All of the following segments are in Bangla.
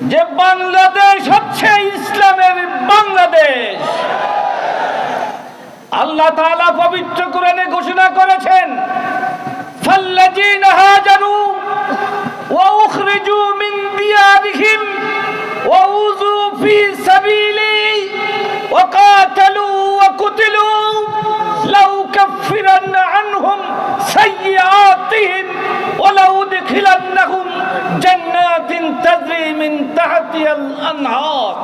যে বাংলাদেশ হচ্ছে ইসলামের বাংলাদেশ। আল্লাহ তাআলা পবিত্র কোরআনে ঘোষণা করেছেন উযু ফি কাতালু আনহুম সাইয়্যাতিহিম ওয়া লাউ জান্নাতিন তাজরি মিন তাহতিহাল আনহার।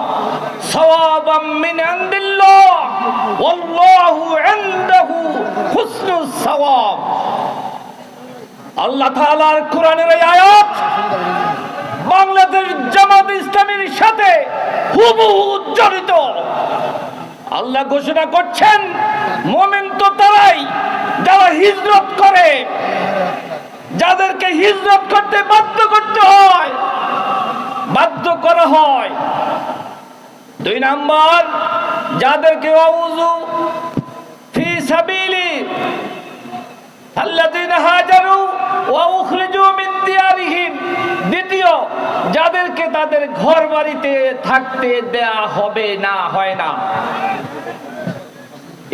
সওয়াবাম মিন ইনদিল্লাহ ওয়াল্লাহু ইনদাহু হুসনুস সওয়াব। আল্লাহ তাআলার কোরআনের এই আয়াত বাংলাদেশ জামাত ইসলামীর সাথে হুবহু জড়িত। আল্লাহ ঘোষণা করছেন, মোমেন তো তারাই যারা হিজরত করে যাদেরকে হিজরত করতে বাধ্য করতে হয়, বাধ্য করা হয়। দুই নাম্বার, যাদেরকে অউজু ফি সাবিলি তাদের ঘর বাড়িতে থাকতে দেয়া হবে না, হয় না।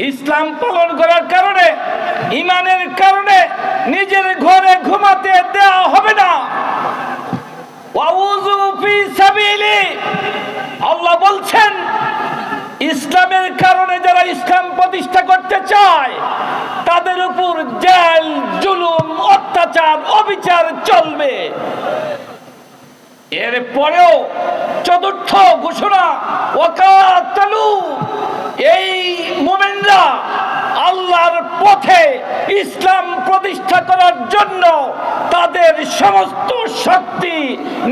ইসলাম পালন করার কারণে, ইমানের কারণে নিজের ঘরে ঘুমাতে দেওয়া হবে না। আল্লাহ বলছেন, ইসলামের কারণে যারা ইসলাম প্রতিষ্ঠা করতে চায়, তাদের উপর জেল, জুলুম, অত্যাচার, অবিচার চলবে। এর পরেও চতুর্থ ঘোষণা, ওয়াকাতালু। এই মোমেনরা আল্লাহর পথে ইসলাম প্রতিষ্ঠা করার জন্য তাদের সমস্ত শক্তি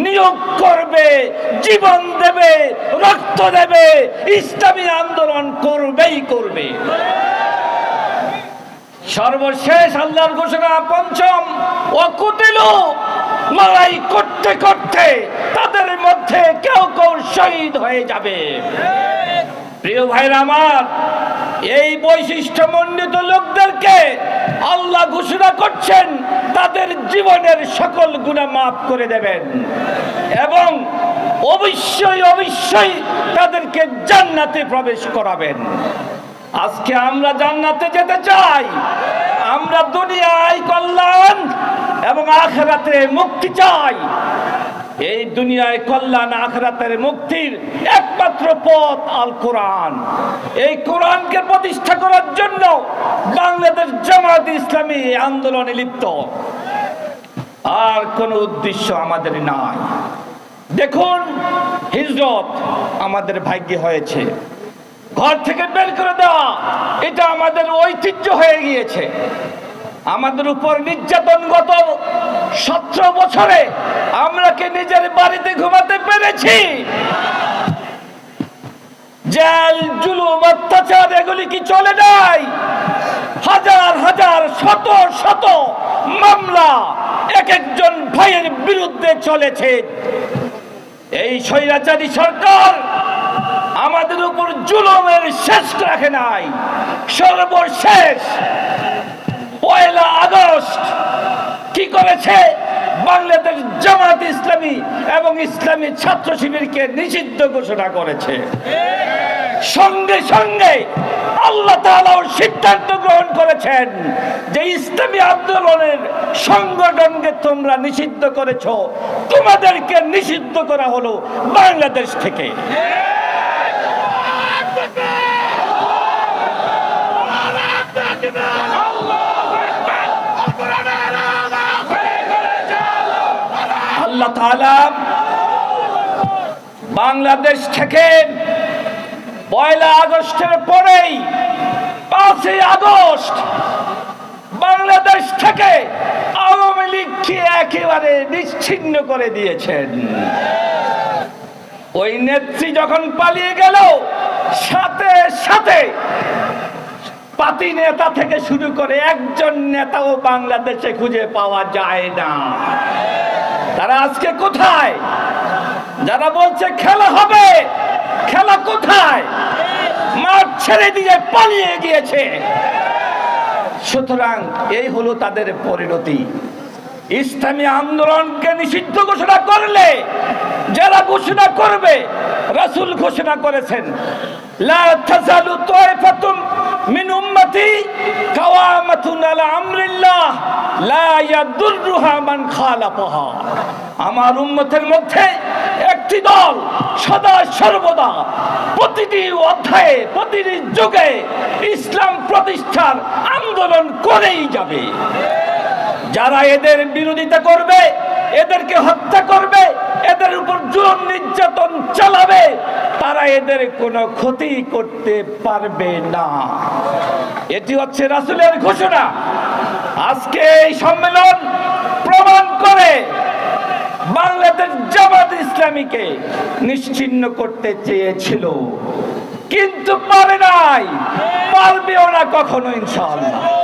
নিয়োগ করবে, জীবন দেবে, রক্ত দেবে, ইসলামী আন্দোলন করবেই করবে। সর্বশেষ আল্লাহর ঘোষণা, পঞ্চম অকুতিল লড়াই করতে করতে তাদের মধ্যে কেউ কেউ শহীদ হয়ে যাবে। প্রিয় ভাইরা আমার, এই বৈশিষ্ট্য মণ্ডিত লোকদেরকে আল্লাহ ঘোষণা করছেন, তাদের জীবনের সকল গুণা মাফ করে দেবেন। এবং অবশ্যই অবশ্যই তাদেরকে জান্নাতে প্রবেশ করাবেন। আজকে আমরা জান্নাতে যেতে চাই। আমরা দুনিয়ায় কল্যাণ এবং আখরাতে মুক্তি চাই। এই দুনিয়ায় কল্যাণ আখরাতের মুক্তির একমাত্র পথ আল কোরআন। এই কোরআনকে প্রতিষ্ঠা করার জন্য বাংলাদেশ জামাত ইসলামী আন্দোলনে লিপ্ত। আর কোনো উদ্দেশ্য আমাদের নাই। দেখুন, হিজরত আমাদের ভাগ্যে হয়েছে। ঘর থেকে বের করে দেওয়া, এটা আমাদের ঐতিহ্য হয়ে গিয়েছে। আমাদের উপর নির্যাতন গত সতেরো বছরে আমরা কি নিজের বাড়িতে ঘুমাতে পেরেছি? জেল, জুলুম, অত্যাচার, এগুলি কি চলে নাই হাজার হাজার, শত শত মামলা এক একজন ভাইয়ের বিরুদ্ধে চলেছে। এই স্বৈরাচারী সরকার আমাদের উপর জুলুমের শেষ রাখে নাই। সর্বশেষ পয়লা আগস্ট কি করেছে? বাংলাদেশ জামাত ইসলামী এবং ইসলামী ছাত্র শিবিরকে নিষিদ্ধ ঘোষণা করেছে। সঙ্গে সঙ্গে আল্লাহ সিদ্ধান্ত গ্রহণ করেছেন যে ইসলামী আন্দোলনের সংগঠনকে তোমরা নিষিদ্ধ করেছ। তোমাদেরকে নিষিদ্ধ করা হলো বাংলাদেশ থেকে। আল্লাহ বাংলাদেশ থেকে পয়লা আগস্টের পরেই পাঁচই আগস্ট বাংলাদেশ থেকে আওয়ামী লীগকে একেবারে নিশ্চিন্ন করে দিয়েছেন। ওই নেত্রী যখন পালিয়ে গেল, সাথে সাথে পাতি নেতা থেকে শুরু করে একজন নেতাও বাংলাদেশে খুঁজে পাওয়া যায় না। আজকে কোথায়? যারা বলছে খেলা হবে, খেলা কোথায়? মাঠ ছেড়ে দিয়ে পালিয়ে গিয়েছে। সুতরাং এই হলো তাদের পরিণতি। ইসলামী আন্দোলনকে নিষিদ্ধ ঘোষণা করলে, যারা ঘোষণা করবে, রাসূল ঘোষণা করেছেন। লা তাজালু তাইফাতুম মিন উম্মতি কাওয়ামাতুন আলা আমরিল্লাহ লা ইয়াদুররুহা মান খালাফাহা আমার উন্মতের মধ্যে একটি দল সদা সর্বদা প্রতিটি অধ্যায়ে, প্রতিটি যুগে ইসলাম প্রতিষ্ঠার আন্দোলন করেই যাবে। যারা এদের বিরোধিতা করবে, এদেরকে হত্যা করবে, এদের উপর জোর নির্যাতন চালাবে, তারা এদের কোনো ক্ষতি করতে পারবে না। এটি হচ্ছে রাসুলের ঘোষণা। আজকে এই সম্মেলন প্রমাণ করে বাংলাদেশ জামাত ইসলামীকে নিশ্চিন্ন করতে চেয়েছিল। কিন্তু পারে নাই, পারবেও না কখনো ইনশাআল্লাহ।